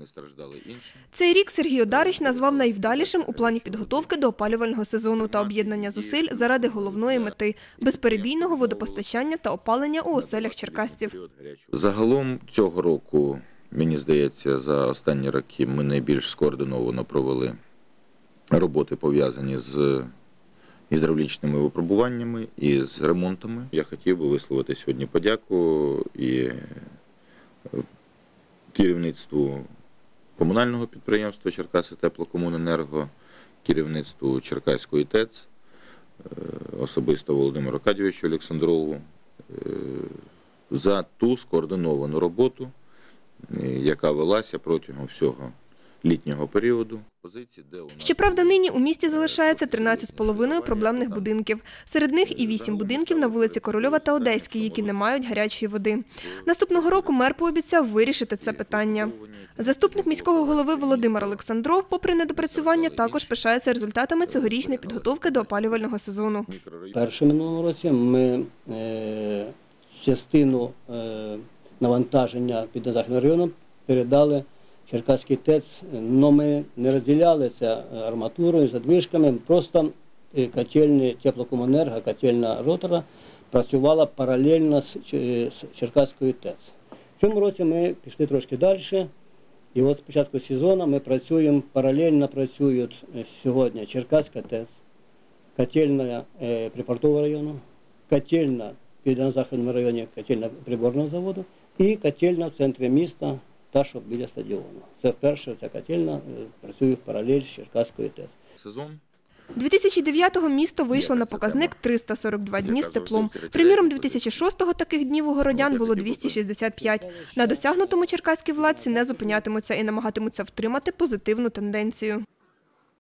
не страждали інші. Цей рік Сергій Одарич назвав найвдалішим у плані підготовки до опалювального сезону та об'єднання зусиль заради головної мети безперебійного водопостачання та опалення у оселях черкасців. Загалом цього року, мені здається, за останні роки ми найбільш скоординовано провели роботи пов'язані з гідравлічними випробуваннями і з ремонтами. Я хотів би висловити сьогодні подяку і керівництву комунального підприємства Черкаси Теплокомуненерго, керівництву Черкаської ТЕЦ, е, особисто Володимиру Кадійовичу Олександрову е, за ту скоординовану роботу, е, яка велася протягом всього літнього періоду. Щоправда, нині у місті залишається 13,5 проблемних будинків. Серед них і 8 будинків на вулиці Корольова та Одеській, які не мають гарячої води. Наступного року мер пообіцяв вирішити це питання. Заступник міського голови Володимир Олександров, попри недопрацювання, також пишається результатами цьогорічної підготовки до опалювального сезону. Перше минулого році ми е, частину е, навантаження під Західним районом передали Черкаський ТЕЦ, але ми не розділяли це арматурою, задвижками, просто е, котельні теплокомунерго, котельна ротора працювала паралельно з, Черкаською ТЕЦ. В цьому році ми пішли трошки далі. І от з початку сезону ми працюємо, паралельно працюють е, сьогодні Черкаська ТЕЦ, котельная е, Припортового району, котельна в Південно-Західному районі, котельна приборного заводу і котельна в центрі міста, та, що біля стадіону. Це вперше ця котельна е, працює в паралель з Черкаською ТЕС. Сезон 2009-го місто вийшло на показник 342 дні з теплом. Приміром, 2006-го таких днів у городян було 265. На досягнутому черкаські владці не зупинятимуться і намагатимуться втримати позитивну тенденцію.